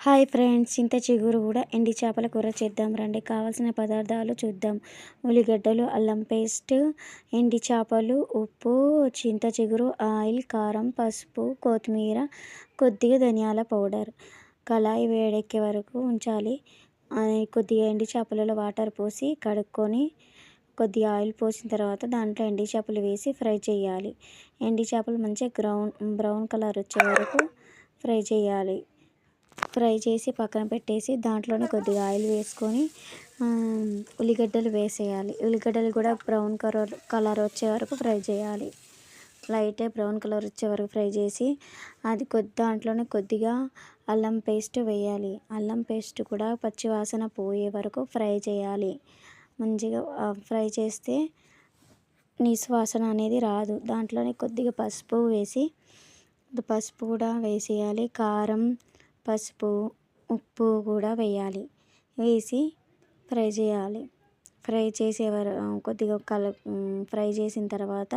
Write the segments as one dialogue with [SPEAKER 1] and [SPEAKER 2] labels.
[SPEAKER 1] Hi friends చింత చిగురు కూడా ఎండి చేపల కూర చేద్దాం రండి. కావాల్సిన పదార్థాలు చూద్దాం. ఉల్లిగడ్డలు అల్లం పేస్ట్ ఎండి చేపలు ఉప్పు చింత చిగురు ఆయిల్ కారం పసుపు కొత్తిమీర కొద్దిగా ధనియాల పౌడర్. కళాయి వేడెక్కే వరకు ఉంచాలి. కొద్దిగా ఎండి చేపలలో వాటర్ పోసి కడుక్కొని కొద్దిగా ఆయిల్ పోసిన తర్వాత దాంట్లో ఎండి చేపలు వేసి ఫ్రై చేయాలి. ఎండి చేపలు మంచిగా గ్రౌన్ బ్రౌన్ కలర్ వచ్చే వరకు ఫ్రై చేయాలి. ఫ్రై చేసి పక్కన పెట్టేసి దాంట్లోనే కొద్దిగా ఆయిల్ వేసుకొని ఉల్లిగడ్డలు వేసేయాలి. ఉల్లిగడ్డలు కూడా బ్రౌన్ కలర్ కలర్ వచ్చే వరకు ఫ్రై చేయాలి. లైట్ బ్రౌన్ కలర్ వచ్చే వరకు ఫ్రై చేసి అది కొద్ది దాంట్లోనే కొద్దిగా అల్లం పేస్ట్ వేయాలి. అల్లం పేస్ట్ కూడా పచ్చివాసన పోయే వరకు ఫ్రై చేయాలి. మంచిగా ఫ్రై చేస్తే నిస్వాసన అనేది రాదు. దాంట్లోనే కొద్దిగా పసుపు వేసి పసుపు కూడా వేసేయాలి. కారం పసుపు ఉప్పు కూడా వేయాలి. వేసి ఫ్రై చేయాలి. ఫ్రై చేసేవారు కొద్దిగా కల ఫ్రై చేసిన తర్వాత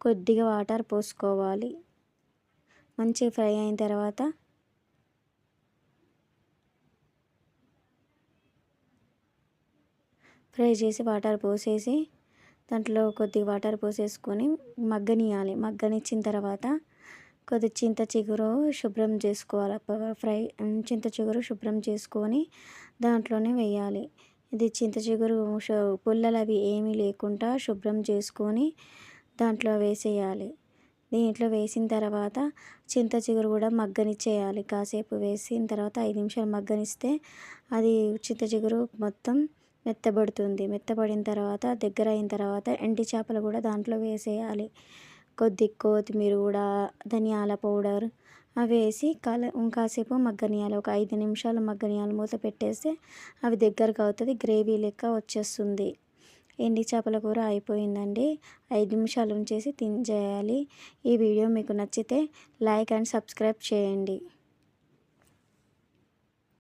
[SPEAKER 1] కొద్దిగా వాటర్ పోసుకోవాలి. మంచిగా ఫ్రై అయిన తర్వాత ఫ్రై చేసి వాటర్ పోసేసి దాంట్లో కొద్దిగా వాటర్ పోసేసుకొని మగ్గనియాలి మగ్గనిచ్చిన తర్వాత కొద్ది చింత చిగురు శుభ్రం చేసుకోవాలి. ఫ్రై చింత చిగురు శుభ్రం చేసుకొని దాంట్లోనే వేయాలి. ఇది చింత చిగురు పుల్లలు అవి ఏమీ లేకుండా శుభ్రం చేసుకొని దాంట్లో వేసేయాలి. దీంట్లో వేసిన తర్వాత చింత చిగురు కూడా మగ్గనిచ్చేయాలి. కాసేపు వేసిన తర్వాత ఐదు నిమిషాలు మగ్గనిస్తే అది చింత చిగురు మొత్తం మెత్తబడుతుంది. మెత్తబడిన తర్వాత దగ్గర అయిన తర్వాత ఎండి చేపలు కూడా దాంట్లో వేసేయాలి. కొద్ది కొత్తిమీర కూడా ధనియాల పౌడర్ అవి వేసి కల ఇంకాసేపు మగ్గనియాలి. ఒక ఐదు నిమిషాలు మగ్గనియాలు. మూత పెట్టేస్తే అవి దగ్గరకు అవుతుంది. గ్రేవీ లెక్క వచ్చేస్తుంది. ఎండి చేపల కూర అయిపోయిందండి. ఐదు నిమిషాలు ఉంచేసి తినేయాలి ఈ వీడియో మీకు నచ్చితే లైక్ అండ్ సబ్స్క్రైబ్ చేయండి.